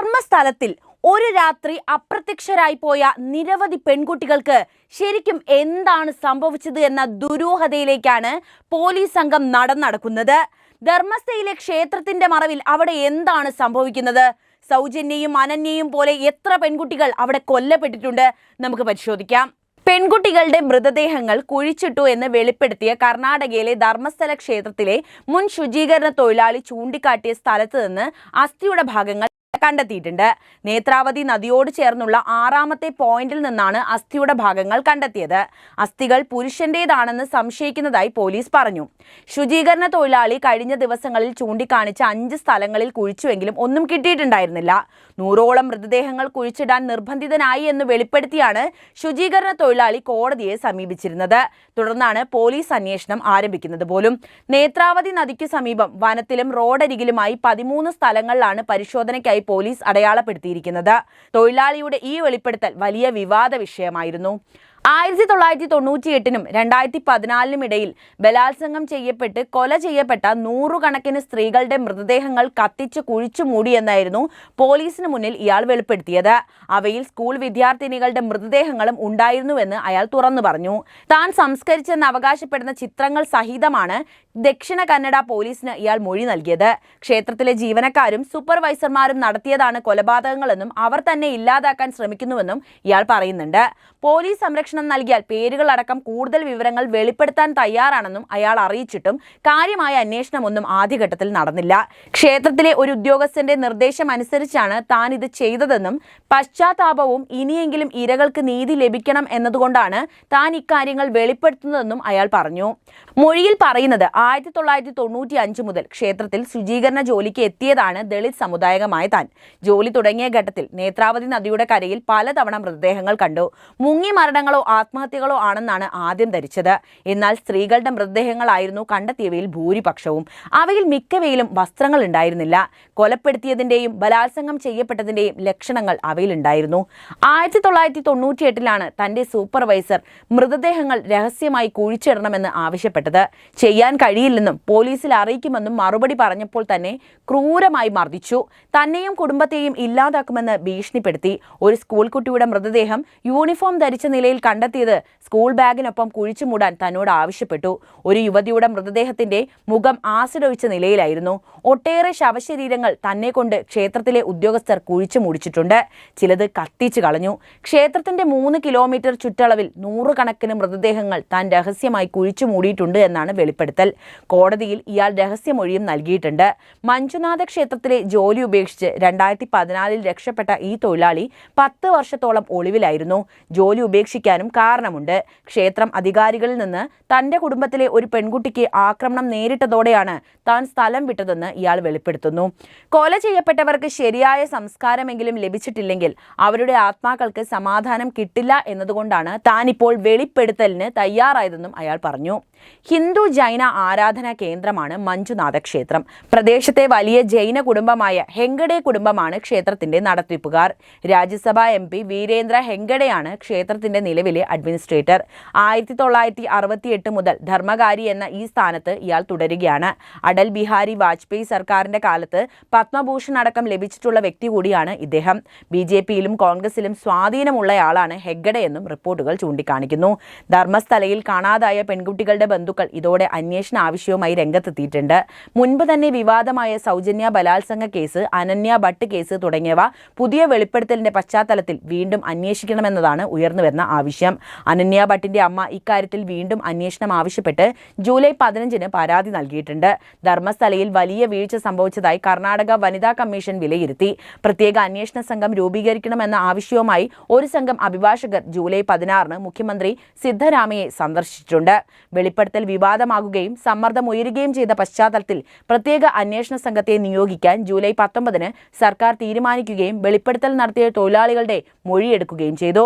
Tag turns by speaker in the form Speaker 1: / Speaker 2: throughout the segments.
Speaker 1: ധർമ്മസ്ഥലത്തിൽ ഒരു രാത്രി അപ്രത്യക്ഷരായി പോയ നിരവധി പെൺകുട്ടികൾക്ക് ശരിക്കും എന്താണ് സംഭവിച്ചത് എന്ന ദുരൂഹതയിലേക്കാണ് പോലീസ് സംഘം നടന്നടക്കുന്നത്. ധർമ്മസ്ഥയിലെ ക്ഷേത്രത്തിന്റെ മറവിൽ അവിടെ എന്താണ് സംഭവിക്കുന്നത്? സൗജന്യയും അനന്യയും പോലെ എത്ര പെൺകുട്ടികൾ അവിടെ കൊല്ലപ്പെട്ടിട്ടുണ്ട്? നമുക്ക് പരിശോധിക്കാം. പെൺകുട്ടികളുടെ മൃതദേഹങ്ങൾ കുഴിച്ചിട്ടു എന്ന് വെളിപ്പെടുത്തിയ കർണാടകയിലെ ധർമ്മസ്ഥല ക്ഷേത്രത്തിലെ മുൻ ശുചീകരണ തൊഴിലാളി ചൂണ്ടിക്കാട്ടിയ സ്ഥലത്ത് നിന്ന് അസ്ഥിയുടെ ഭാഗങ്ങൾ കണ്ടെത്തിയിട്ടുണ്ട്. നേത്രാവതി നദിയോട് ചേർന്നുള്ള ആറാമത്തെ പോയിന്റിൽ നിന്നാണ് അസ്ഥിയുടെ ഭാഗങ്ങൾ കണ്ടെത്തിയത്. അസ്ഥികൾ പുരുഷന്റേതാണെന്ന് സംശയിക്കുന്നതായി പോലീസ് പറഞ്ഞു. ശുചീകരണ തൊഴിലാളി കഴിഞ്ഞ ദിവസങ്ങളിൽ ചൂണ്ടിക്കാണിച്ച അഞ്ച് സ്ഥലങ്ങളിൽ കുഴിച്ചുവെങ്കിലും ഒന്നും കിട്ടിയിട്ടുണ്ടായിരുന്നില്ല. നൂറോളം മൃതദേഹങ്ങൾ കുഴിച്ചിടാൻ നിർബന്ധിതനായി എന്ന് വെളിപ്പെടുത്തിയാണ് ശുചീകരണ തൊഴിലാളി കോടതിയെ സമീപിച്ചിരുന്നത്. തുടർന്നാണ് പോലീസ് അന്വേഷണം ആരംഭിക്കുന്നത് പോലും. നേത്രാവതി നദിക്ക് സമീപം വനത്തിലും റോഡരികിലുമായി പതിമൂന്ന് സ്ഥലങ്ങളിലാണ് പരിശോധനയ്ക്കായി പോലീസ് അടയാളപ്പെടുത്തിയിരിക്കുന്നത്. തൊഴിലാളിയുടെ ഈ വെളിപ്പെടുത്തൽ വലിയ വിവാദ വിഷയമായിരുന്നു. ആയിരത്തി തൊള്ളായിരത്തി തൊണ്ണൂറ്റി എട്ടിനും രണ്ടായിരത്തി പതിനാലിനും ഇടയിൽ ബലാത്സംഗം ചെയ്യപ്പെട്ട് കൊല ചെയ്യപ്പെട്ട നൂറുകണക്കിന് സ്ത്രീകളുടെ മൃതദേഹങ്ങൾ കത്തിച്ച് കുഴിച്ചു മൂടിയെന്നായിരുന്നു പോലീസിന് മുന്നിൽ ഇയാൾ വെളിപ്പെടുത്തിയത്. അവയിൽ സ്കൂൾ വിദ്യാർത്ഥിനികളുടെ മൃതദേഹങ്ങളും ഉണ്ടായിരുന്നുവെന്ന് അയാൾ തുറന്നു പറഞ്ഞു. താൻ സംസ്കരിച്ചെന്ന് അവകാശപ്പെടുന്ന ചിത്രങ്ങൾ സഹിതമാണ് ദക്ഷിണ കന്നഡ പോലീസിന് ഇയാൾ മൊഴി നൽകിയത്. ക്ഷേത്രത്തിലെ ജീവനക്കാരും സൂപ്പർവൈസർമാരും നടത്തിയതാണ് കൊലപാതകങ്ങളെന്നും അവർ തന്നെ ഇല്ലാതാക്കാൻ ശ്രമിക്കുന്നുവെന്നും ഇയാൾ പറയുന്നുണ്ട്. പോലീസ് സംരക്ഷണം നൽകിയാൽ പേരുകളടക്കം കൂടുതൽ വിവരങ്ങൾ വെളിപ്പെടുത്താൻ തയ്യാറാണെന്നും അയാൾ അറിയിച്ചിട്ടും കാര്യമായ അന്വേഷണമൊന്നും ആദ്യഘട്ടത്തിൽ നടന്നില്ല. ക്ഷേത്രത്തിലെ ഒരു ഉദ്യോഗസ്ഥന്റെ നിർദ്ദേശം അനുസരിച്ചാണ് താൻ ഇത് ചെയ്തതെന്നും പശ്ചാത്താപവും ഇനിയെങ്കിലും ഇരകൾക്ക് നീതി ലഭിക്കണം എന്നതുകൊണ്ടാണ് താൻ ഇക്കാര്യങ്ങൾ വെളിപ്പെടുത്തുന്നതെന്നും അയാൾ പറഞ്ഞു. മൊഴിയിൽ പറയുന്നത് ആയിരത്തി തൊള്ളായിരത്തി തൊണ്ണൂറ്റി അഞ്ച് മുതൽ ക്ഷേത്രത്തിൽ ശുചീകരണ ജോലിക്ക് എത്തിയതാണ് ദളിത് സമുദായകമായ താൻ. ജോലി തുടങ്ങിയ ഘട്ടത്തിൽ നേത്രാവതി നദിയുടെ കരയിൽ പലതവണ മൃതദേഹങ്ങൾ കണ്ടു. മുങ്ങി മരണങ്ങളോ ആത്മഹത്യകളോ ആണെന്നാണ് ആദ്യം ധരിച്ചത്. എന്നാൽ സ്ത്രീകളുടെ മൃതദേഹങ്ങളായിരുന്നു കണ്ടെത്തിയവയിൽ ഭൂരിപക്ഷവും. അവയിൽ മിക്കവയിലും വസ്ത്രങ്ങൾ ഉണ്ടായിരുന്നില്ല. കൊലപ്പെടുത്തിയതിന്റെയും ബലാത്സംഗം ചെയ്യപ്പെട്ടതിന്റെയും ലക്ഷണങ്ങൾ അവയിലുണ്ടായിരുന്നു. ആയിരത്തി തൊള്ളായിരത്തി തൊണ്ണൂറ്റി എട്ടിലാണ് തന്റെ സൂപ്പർവൈസർ മൃതദേഹങ്ങൾ രഹസ്യമായി കുഴിച്ചിടണമെന്ന് ആവശ്യപ്പെട്ടത്. ചെയ്യാൻ കഴിയില്ലെന്നും പോലീസിൽ അറിയിക്കുമെന്നും മറുപടി പറഞ്ഞപ്പോൾ തന്നെ ക്രൂരമായി മർദ്ദിച്ചു. തന്നെയും കുടുംബത്തെയും ഇല്ലാതാക്കുമെന്ന് ഭീഷണിപ്പെടുത്തി. ഒരു സ്കൂൾ കുട്ടിയുടെ മൃതദേഹം യൂണിഫോം ധരിച്ച നിലയിൽ കണ്ടെത്തിയത് സ്കൂൾ ബാഗിനൊപ്പം കുഴിച്ചു മൂടാൻ തന്നോട് ആവശ്യപ്പെട്ടു. ഒരു യുവതിയുടെ മൃതദേഹത്തിന്റെ മുഖം ആസിഡ് ഒഴിച്ച നിലയിലായിരുന്നു. ഒട്ടേറെ ശവശരീരങ്ങൾ തന്നെ കൊണ്ട് ക്ഷേത്രത്തിലെ ഉദ്യോഗസ്ഥർ കുഴിച്ചു മൂടിച്ചിട്ടുണ്ട്. ചിലത് കത്തിച്ചു കളഞ്ഞു. ക്ഷേത്രത്തിന്റെ മൂന്ന് കിലോമീറ്റർ ചുറ്റളവിൽ നൂറുകണക്കിന് മൃതദേഹങ്ങൾ താൻ രഹസ്യമായി കുഴിച്ചു മൂടിയിട്ടുണ്ട് എന്നാണ് വെളിപ്പെടുത്തൽ. കോടതിയിൽ ഇയാൾ രഹസ്യമൊഴിയും നൽകിയിട്ടുണ്ട്. മഞ്ജുനാഥ ക്ഷേത്രത്തിലെ ജോലി ഉപേക്ഷിച്ച് രണ്ടായിരത്തി പതിനാലിൽ രക്ഷപ്പെട്ട ഈ തൊഴിലാളി പത്ത് വർഷത്തോളം ഒളിവിലായിരുന്നു. ജോലി ഉപേക്ഷിക്കാനും കാരണമുണ്ട്. ക്ഷേത്രം അധികാരികളിൽ നിന്ന് തന്റെ കുടുംബത്തിലെ ഒരു പെൺകുട്ടിക്ക് ആക്രമണം നേരിട്ടതോടെയാണ് താൻ സ്ഥലം വിട്ടതെന്ന് ഇയാൾ വെളിപ്പെടുത്തുന്നു. കൊല ചെയ്യപ്പെട്ടവർക്ക് ശരിയായ സംസ്കാരമെങ്കിലും ലഭിച്ചിട്ടില്ലെങ്കിൽ അവരുടെ ആത്മാക്കൾക്ക് സമാധാനം കിട്ടില്ല എന്നതുകൊണ്ടാണ് താൻ ഇപ്പോൾ വെളിപ്പെടുത്തലിന് തയ്യാറായതെന്നും അയാൾ പറഞ്ഞു. ഹിന്ദു ജൈന ആരാധനാ കേന്ദ്രമാണ് മഞ്ജുനാഥ ക്ഷേത്രം. പ്രദേശത്തെ വലിയ ജൈന കുടുംബമായ ഹെങ്കഡെ കുടുംബമാണ് ക്ഷേത്രത്തിന്റെ നടത്തിപ്പുകാർ. രാജ്യസഭാ എം പി വീരേന്ദ്ര ഹെങ്കഡെയാണ് ക്ഷേത്രത്തിന്റെ നിലവിലെ അഡ്മിനിസ്ട്രേറ്റർ. ആയിരത്തി തൊള്ളായിരത്തി അറുപത്തിയെട്ട് മുതൽ ധർമ്മകാരി എന്ന ഈ സ്ഥാനത്ത് ഇയാൾ തുടരുകയാണ്. അടൽ ബിഹാരി വാജ്പേയി സർക്കാരിന്റെ കാലത്ത് പത്മഭൂഷൺ അടക്കം ലഭിച്ചിട്ടുള്ള വ്യക്തി കൂടിയാണ് ഇദ്ദേഹം. ബി ജെ പിയിലും കോൺഗ്രസിലും സ്വാധീനമുള്ളയാളാണ് ഹെഗ്ഗഡെ എന്നും റിപ്പോർട്ടുകൾ ചൂണ്ടിക്കാണിക്കുന്നു. ധർമ്മസ്ഥലയിൽ കാണാതായ പെൺകുട്ടികളുടെ ബന്ധുക്കൾ ഇതോടെ അന്വേഷണ ആവശ്യവുമായി രംഗത്തെത്തിയിട്ടുണ്ട്. മുൻപ് തന്നെ വിവാദമായ സൗജന്യ ബലാത്സംഗ കേസ് അനന്യ ഭട്ട് കേസ് തുടങ്ങിയവ പുതിയ വെളിപ്പെടുത്തലിന്റെ പശ്ചാത്തലത്തിൽ വീണ്ടും അന്വേഷിക്കണമെന്നതാണ് ഉയർന്നുവരുന്ന ആവശ്യം. അനന്യ ഭട്ടിന്റെ അമ്മ ഇക്കാര്യത്തിൽ വീണ്ടും അന്വേഷണം ആവശ്യപ്പെട്ട് ജൂലൈ പതിനഞ്ചിന് പരാതി നൽകിയിട്ടുണ്ട്. ധർമ്മസ്ഥലയിൽ വലിയ വീഴ്ച സംഭവിച്ചതായി കർണാടക വനിതാ കമ്മീഷൻ വിലയിരുത്തി. പ്രത്യേക അന്വേഷണ സംഘം രൂപീകരിക്കണമെന്ന ആവശ്യവുമായി ഒരു സംഘം അഭിഭാഷകർ ജൂലൈ പതിനാറിന് മുഖ്യമന്ത്രി സിദ്ധരാമയെ സന്ദർശിച്ചിട്ടുണ്ട്. വെളിപ്പെടുത്തൽ വിവാദമാകുകയും സമ്മർദ്ദം ഉയരുകയും ചെയ്ത പശ്ചാത്തലത്തിൽ പ്രത്യേക അന്വേഷണ സംഘത്തെ നിയോഗിക്കാൻ ജൂലൈ പത്തൊമ്പതിന് സർക്കാർ തീരുമാനിക്കുകയും വെളിപ്പെടുത്തൽ നടത്തിയ തൊഴിലാളികളുടെ മൊഴിയെടുക്കുകയും ചെയ്തു.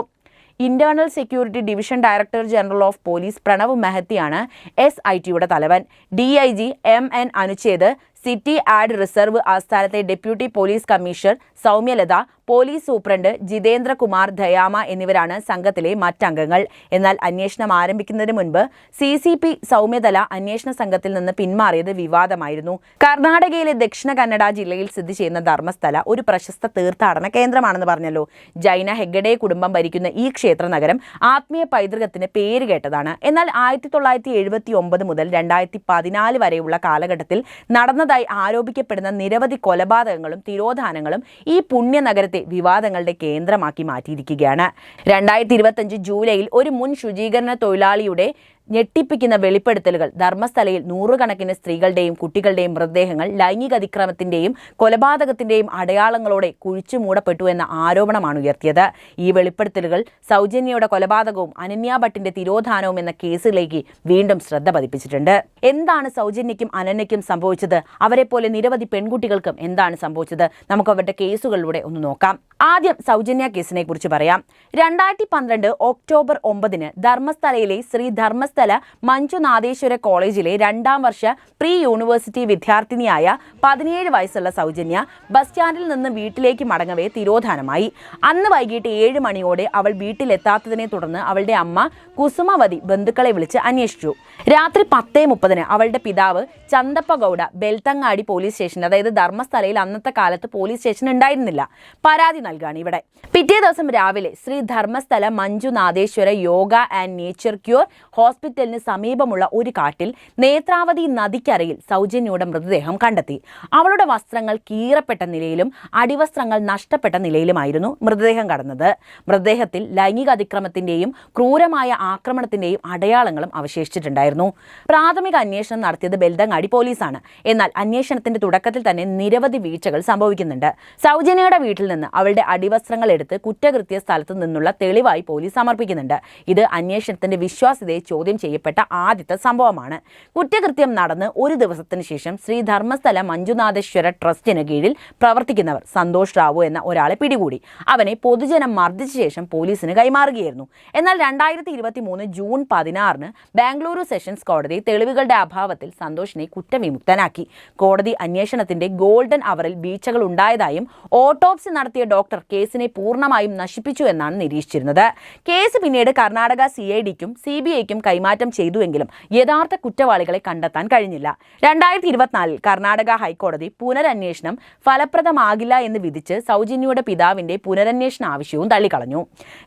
Speaker 1: Internal security division director general of police Pranav മെഹത്തിയാണ് S I ടിയുടെ തലവൻ. D I G M N Anuchet city add reserve ആസ്ഥാനത്തെ deputy police commissioner Soumyalatha police superintendent Jitendrakumar Dayama എന്നിവരാണ് സംഘത്തിലെ മറ്റംഗങ്ങൾ. എന്നാൽ അന്വേഷണം ആരംഭിക്കുന്നതിന് മുൻപ് സി സി പി സൗമ്യതല അന്വേഷണ സംഘത്തിൽ നിന്ന് പിന്മാറിയത് വിവാദമായിരുന്നു. കർണാടകയിലെ ദക്ഷിണ കന്നഡ ജില്ലയിൽ സ്ഥിതി ചെയ്യുന്ന ധർമ്മസ്ഥല ഒരു പ്രശസ്ത തീർത്ഥാടന കേന്ദ്രമാണെന്ന് പറഞ്ഞല്ലോ. ജൈന ഹെഗഡെ കുടുംബം ഭരിക്കുന്ന ഈ ക്ഷേത്ര നഗരം ആത്മീയ പൈതൃകത്തിന് പേര് കേട്ടതാണ്. എന്നാൽ ആയിരത്തി തൊള്ളായിരത്തി എഴുപത്തി ഒമ്പത് മുതൽ രണ്ടായിരത്തി പതിനാല് വരെയുള്ള കാലഘട്ടത്തിൽ നടന്നതായി ആരോപിക്കപ്പെടുന്ന നിരവധി കൊലപാതകങ്ങളും തിരോധാനങ്ങളും ഈ പുണ്യനഗരത്തെ വിവാദങ്ങളുടെ കേന്ദ്രമാക്കി മാറ്റിയിരിക്കുകയാണ്. രണ്ടായിരത്തി ഇരുപത്തഞ്ച് ജൂലൈയിൽ ഒരു മുൻ ശുചീകരണ തൊഴിലാളിയുടെ ഞെട്ടിപ്പിക്കുന്ന വെളിപ്പെടുത്തലുകൾ. ധർമ്മസ്ഥലയിൽ നൂറുകണക്കിന് സ്ത്രീകളുടെയും കുട്ടികളുടെയും മൃതദേഹങ്ങൾ ലൈംഗിക അതിക്രമത്തിന്റെയും കൊലപാതകത്തിന്റെയും അടയാളങ്ങളോടെ കുഴിച്ചു മൂടപ്പെട്ടു എന്ന ആരോപണമാണ് ഉയർത്തിയത്. ഈ വെളിപ്പെടുത്തലുകൾ സൗജന്യയുടെ കൊലപാതകവും അനന്യ ഭട്ടിന്റെ തിരോധാനവും എന്ന കേസിലേക്ക് വീണ്ടും ശ്രദ്ധ പതിപ്പിച്ചിട്ടുണ്ട്. എന്താണ് സൗജന്യയ്ക്കും അനന്യയ്ക്കും സംഭവിച്ചത്? അവരെ പോലെ നിരവധി പെൺകുട്ടികൾക്കും എന്താണ് സംഭവിച്ചത്? നമുക്ക് അവരുടെ കേസുകളിലൂടെ ഒന്ന് നോക്കാം. ആദ്യം സൗജന്യ കേസിനെ കുറിച്ച് പറയാം. രണ്ടായിരത്തി പന്ത്രണ്ട് ഒക്ടോബർ ഒമ്പതിന് ധർമ്മസ്ഥലയിലെ ശ്രീ ധർമ്മസ്ഥല മഞ്ജുനാഥേശ്വര കോളേജിലെ രണ്ടാം വർഷ പ്രീ യൂണിവേഴ്സിറ്റി വിദ്യാർത്ഥിനിയായ പതിനേഴ് വയസ്സുള്ള സൗജന്യ ബസ് സ്റ്റാൻഡിൽ നിന്ന് വീട്ടിലേക്ക് മടങ്ങവേ തിരോധാനമായി. അന്ന് വൈകിട്ട് ഏഴ് മണിയോടെ അവൾ വീട്ടിലെത്താത്തതിനെ തുടർന്ന് അവളുടെ അമ്മ കുസുമവതി ബന്ധുക്കളെ വിളിച്ച് അന്വേഷിച്ചു. രാത്രി പത്തേ മുപ്പതിന് അവളുടെ പിതാവ് ചന്തപ്പ ഗൗഡ ബെൽത്തങ്ങാടി പോലീസ് സ്റ്റേഷൻ അതായത് ധർമ്മസ്ഥലയിൽ അന്നത്തെ കാലത്ത് പോലീസ് സ്റ്റേഷൻ ഉണ്ടായിരുന്നില്ല. പരാതി നൽകാണ് ഇവിടെ. പിറ്റേ ദിവസം രാവിലെ Shri Dharmasthala Manjunatheshwara yoga and nature cure ഹോസ്പിറ്റലിന് സമീപമുള്ള ഒരു കാട്ടിൽ നേത്രാവതി നദിക്കരയിൽ സൗജന്യയുടെ മൃതദേഹം കണ്ടെത്തി. അവളുടെ വസ്ത്രങ്ങൾ കീറപ്പെട്ട നിലയിലും അടിവസ്ത്രങ്ങൾ നഷ്ടപ്പെട്ട നിലയിലുമായിരുന്നു മൃതദേഹം കടന്നത്. മൃതദേഹത്തിൽ ലൈംഗിക അതിക്രമത്തിന്റെയും ക്രൂരമായ ആക്രമണത്തിന്റെയും അടയാളങ്ങളും അവശേഷിച്ചിട്ടുണ്ടായിരുന്നു. പ്രാഥമിക അന്വേഷണം നടത്തിയത് ബെൽദങ്ങാടി പോലീസാണ്. എന്നാൽ അന്വേഷണത്തിന്റെ തുടക്കത്തിൽ തന്നെ നിരവധി വീഴ്ചകൾ സംഭവിക്കുന്നുണ്ട്. സൗജന്യയുടെ വീട്ടിൽ നിന്ന് അവളുടെ അടിവസ്ത്രങ്ങൾ എടുത്ത് കുറ്റകൃത്യ സ്ഥലത്ത് നിന്നുള്ള തെളിവായി പോലീസ് സമർപ്പിക്കുന്നുണ്ട്. ഇത് അന്വേഷണത്തിന്റെ വിശ്വാസ്യതയെ ചോദ്യം ചെയ്യപ്പെട്ട ആദ്യത്തെ സംഭവമാണ്. കുറ്റകൃത്യം നടന്ന് ഒരു ദിവസത്തിന് ശേഷം ശ്രീ ധർമ്മസ്ഥല മഞ്ജുനാഥേശ്വര ട്രസ്റ്റിന് കീഴിൽ പ്രവർത്തിക്കുന്നവർ സന്തോഷ് റാവു എന്ന ഒരാളെ പിടികൂടി. അവനെ പൊതുജനം മർദ്ദിച്ച ശേഷം പോലീസിന് കൈമാറുകയായിരുന്നു. എന്നാൽ രണ്ടായിരത്തി ഇരുപത്തി മൂന്ന് ജൂൺ പതിനാറിന് ബാംഗ്ലൂരു സെഷൻസ് കോടതി തെളിവുകളുടെ അഭാവത്തിൽ സന്തോഷിനെ കുറ്റവിമുക്തനാക്കി. കോടതി അന്വേഷണത്തിന്റെ ഗോൾഡൻ അവറിൽ വീഴ്ചകൾ ഉണ്ടായതായും ഓട്ടോപ്സി നടത്തിയ ഡോക്ടർ കേസിനെ പൂർണമായും നശിപ്പിച്ചു എന്നാണ് നിരീക്ഷിച്ചിരുന്നത്. കേസ് പിന്നീട് കർണാടക സി ഐ ഡിക്കും സി ബി ഐക്കും കൈമാറ്റം ചെയ്തുവെങ്കിലും യഥാർത്ഥ കുറ്റവാളികളെ കണ്ടെത്താൻ കഴിഞ്ഞില്ല. രണ്ടായിരത്തി ഇരുപത്തിനാലിൽ കർണാടക ഹൈക്കോടതി പുനരന്വേഷണം ഫലപ്രദമാകില്ല എന്ന് വിധിച്ച് സൗജന്യയുടെ പിതാവിന്റെ പുനരന്വേഷണ ആവശ്യവും തള്ളിക്കളഞ്ഞു.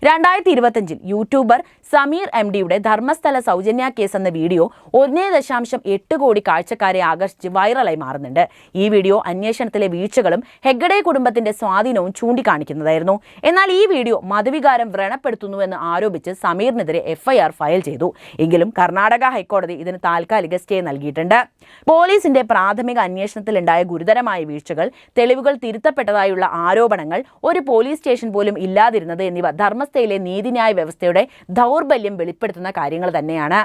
Speaker 1: രണ്ടായിരത്തി ഇരുപത്തിയഞ്ചിൽ യൂട്യൂബർ സമീർ എം ഡിയുടെ ധർമ്മസ്ഥല സൗജന്യ കേസ് എന്ന വീഡിയോ ഒന്നേ ദശാംശം എട്ട് കോടി കാഴ്ചക്കാരെ ആകർഷിച്ച് വൈറലായി മാറുന്നുണ്ട്. ഈ വീഡിയോ അന്വേഷണത്തിലെ വീഴ്ചകളും ഹെഗഡെ കുടുംബത്തിന്റെ സ്വാധീനവും ചൂണ്ടിക്കാണിക്കുന്നതായിരുന്നു. എന്നാൽ ഈ വീഡിയോ മതവികാരം വ്രണപ്പെടുത്തുന്നുവെന്ന് ആരോപിച്ച് സമീറിനെതിരെ എഫ്ഐആർ ഫയൽ ചെയ്തു. എങ്കിലും കർണാടക ഹൈക്കോടതി ഇതിന് താൽക്കാലിക സ്റ്റേ നൽകിയിട്ടുണ്ട്. പോലീസിന്റെ പ്രാഥമിക അന്വേഷണത്തിലുണ്ടായ ഗുരുതരമായ വീഴ്ചകൾ തെളിവുകൾ തിരുത്തപ്പെട്ടതായുള്ള ആരോപണങ്ങൾ ഒരു പോലീസ് സ്റ്റേഷൻ പോലും ഇല്ലാതിരുന്നത് എന്നിവ ധർമ്മസ്ഥയിലെ നീതിന്യായ വ്യവസ്ഥയുടെ ദൗർബല്യം വെളിപ്പെടുത്തുന്ന കാര്യങ്ങൾ തന്നെയാണ്.